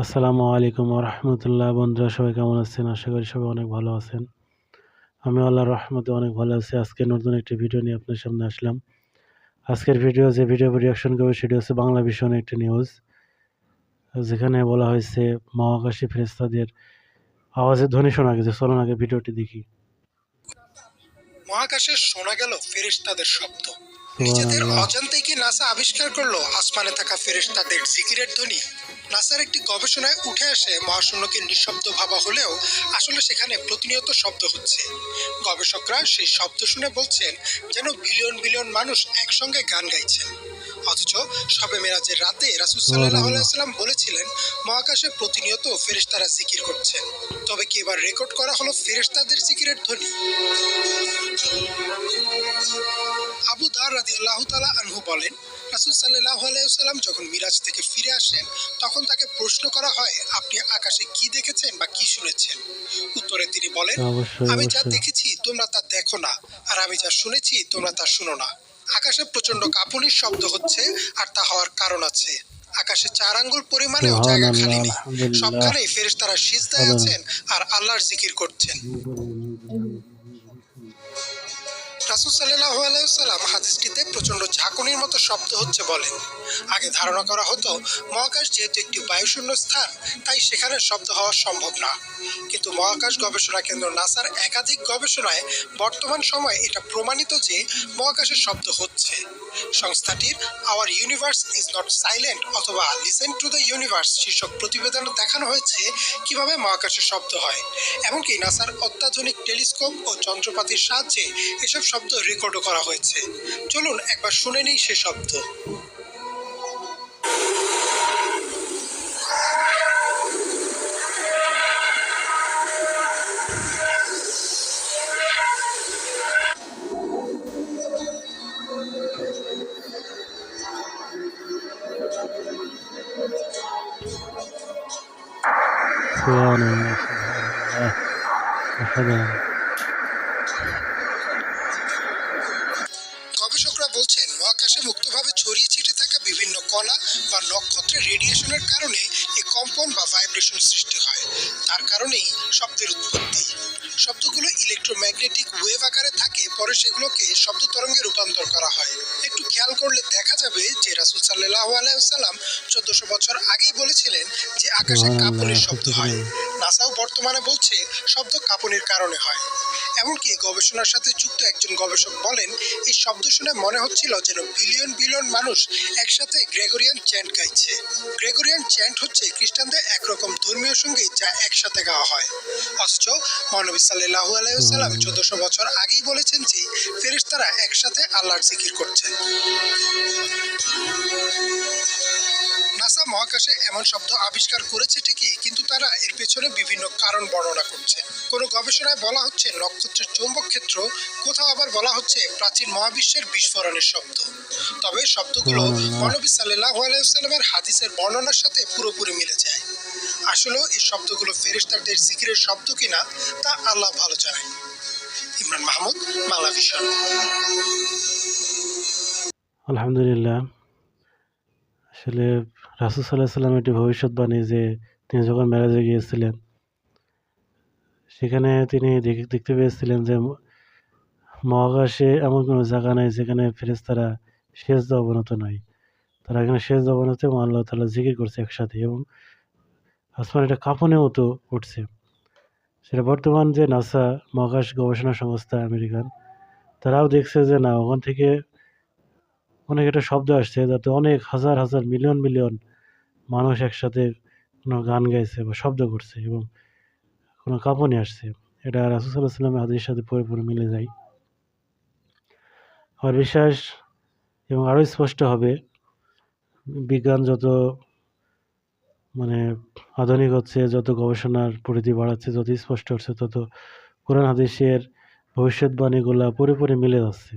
আসসালামু আলাইকুম রহমতুল্লাহ। বন্ধুরা সবাই কেমন আছেন? আশা করি সবাই অনেক ভালো আছেন। আমি আল্লাহর রহমতে অনেক ভালো আছি। আজকে নতুন একটি ভিডিও নিয়ে আপনার সামনে আসলাম। আজকের ভিডিও যে ভিডিও রিয়াকশন করবে সেটি হচ্ছে বাংলা ভীষণ একটি নিউজ যেখানে বলা হয়েছে মহাকাশী ফেরেস্তাদের আওয়াজের ধ্বনি শোনা গেছে। চলুন আগে ভিডিওটি দেখি। মহাকাশে শোনা গেল ফেরেশতাদের শব্দ। নিজেদের। অজান্তেই কি নাসা আবিষ্কার করল? আসমানে থাকা ফেরেশতাদের জিকিরের ধ্বনি। নাসার একটি গবেষণায় উঠে আসে, মহাশূন্যকে নিঃশব্দ ভাবা হলেও আসলে সেখানে প্রতিনিয়ত শব্দ হচ্ছে। গবেষকরা সেই শব্দ শুনে বলছেন, যেন বিলিয়ন বিলিয়ন মানুষ একসঙ্গে গান গাইছেন। অথচ সবে মেরাজের রাতে রাসুল সাল্লাহ বলেছিলেন, মহাকাশে প্রতিনিয়ত ফেরেশতারা জিকির করছেন। তবে কি এবার রেকর্ড করা হলো ফেরেশতাদের জিকিরের ধ্বনি? আবু দার রাদি আল্লাহ তালা আনহু বলেন রাসুল সাল্লাহ আলাইসাল্লাম যখন মিরাজ থেকে ফিরে আসেন তখন তাকে প্রশ্ন করা হয় আপনি আকাশে কি দেখেছেন বা কি শুনেছেন? উত্তরে তিনি বলেন আমি যা দেখেছি তোমরা তা দেখো না আর আমি যা শুনেছি তোমরা তা শুনো না। আকাশে প্রচণ্ড কাঁপুনির শব্দ হচ্ছে আর তা হওয়ার কারণ আছে। আকাশে চার আঙ্গুল পরিমাণেও জায়গা খালি নেই। সবখানেই ফেরেশতারা সিজদায় আছেন আর আল্লাহর জিকির করছেন। রাসুল সাল্লাহ আলাইসাল্লাম হাদিসটিতে প্রচণ্ড ঝাঁকুনির মতো শব্দ হচ্ছে বলেন। আগে ধারণা করা হতো, মহাকাশ যেহেতু একটি বায়ুশূন্য স্থান, তাই সেখানে শব্দ হওয়া সম্ভব না। কিন্তু মহাকাশ গবেষণা কেন্দ্র নাসার একাধিক গবেষণায় বর্তমান সময়ে এটা প্রমাণিত যে মহাকাশে শব্দ হচ্ছে। সংস্থাটির our universe is not silent অথবা লিসেন টু দ্য ইউনিভার্স শীর্ষক প্রতিবেদনে দেখানো হয়েছে কীভাবে মহাকাশে শব্দ হয়। এমনকি নাসার অত্যাধুনিক টেলিস্কোপ ও যন্ত্রপাতির সাহায্যে এসব শব্দ রেকর্ডও করা হয়েছে। চলুন একবার শুনে নিই সে শব্দ। সুবহানাল্লাহ। বলছেন মহাকাশে মুক্তভাবে ছড়িয়ে ছিটে থাকা বিভিন্ন কণা বা নক্ষত্রের রেডিয়েশনের কারণে এই কম্পন বা ভাইব্রেশন সৃষ্টি হয়। তার কারণেই শব্দের উৎপত্তি। শব্দগুলো ইলেকট্রোম্যাগনেটিক ওয়েভ আকারে থাকে পরে সেগুলোকে শব্দ তরঙ্গে রূপান্তর করা হয়। একটু খেয়াল করলে দেখা যাবে যে রাসুল সাল্লাহ আলাইসাল্লাম চোদ্দশো বছর আগেই বলেছিলেন যে আকাশে কাঁপনের শব্দ হয়। নাসাও বর্তমানে বলছে শব্দ কাঁপনের কারণে হয়। এমনকি গবেষণার সাথে যুক্ত একজন গবেষক বলেন, এই শব্দ শুনে মনে হচ্ছিল যেন বিলিয়ন বিলিয়ন মানুষ একসাথে গ্রেগরিয়ান চ্যান্ট গাইছে। গ্রেগরিয়ান চ্যান্ট হচ্ছে খ্রিস্টানদের একরকম ধর্মীয় সংগীত যা একসাথে গাওয়া হয়। অথচ মহানবী সাল্লাহ আলাইসাল্লাম চোদ্দশো বছর আগেই বলেছেন যে, ফেরেশতারা একসাথে আল্লাহর জিকির করছেন। নাসা মহাকাশে এমন শব্দ আবিষ্কার করেছে ঠিকই কিন্তু তারা এর পেছনে বিভিন্ন কারণ বর্ণনা করছে। কোনো গবেষণায় বলা হচ্ছে নক্ষত্রের চৌম্বক ক্ষেত্র কোথাও আবার বলা হচ্ছে প্রাচীন মহাবিশ্বের বিস্ফোরণের শব্দ। তবে শব্দগুলো। মহানবী সাল্লাহ আলাইসাল্লামের হাদিসের বর্ণনার সাথে পুরোপুরি মিলে যায়। আসলেও এই শব্দগুলো ফেরেশতাদের জিকিরের শব্দ কিনা তা আল্লাহ ভালো জানেন। ইমরান মাহমুদ বাংলা ভিশন। আলহামদুলিল্লাহ। আসলে রাসুল সাল্লাহ সাল্লাম একটি ভবিষ্যৎবাণী যে তিনি যখন মেরাজে গিয়েছিলেন, সেখানে তিনি দেখে- দেখতে পেয়েছিলেন যে মহাকাশে এমন কোনো জায়গা নাই যেখানে ফেরেস্তারা শেষ অবনত নয়। তারা এখানে শেষ অবনতে এবং আল্লাহ তালা জিকির করছে একসাথে এবং আসমান এটা কাঁপনের মতো উঠছে। সেটা বর্তমান যে নাসা মহাকাশ গবেষণা সংস্থা আমেরিকান, তারাও দেখছে যে না, ওখান থেকে অনেক একটা শব্দ আসছে যাতে অনেক হাজার হাজার, মিলিয়ন মিলিয়ন মানুষ একসাথে কোনো গান গাইছে বা শব্দ করছে এবং কোনো কাঁপনি আসছে, এটা রাসুসাল্লাহ সাল্লামের হাদিসের সাথে পরিপূর্ণ মিলে যায়। আমার বিশ্বাস এবং আরও স্পষ্ট হবে, বিজ্ঞান যত মানে আধুনিক হচ্ছে, যত গবেষণার পরিধি বাড়াচ্ছে, যত স্পষ্ট হচ্ছে, তত কোরআন, হাদিসের ভবিষ্যৎবাণীগুলা পুরোপুরি মিলে যাচ্ছে।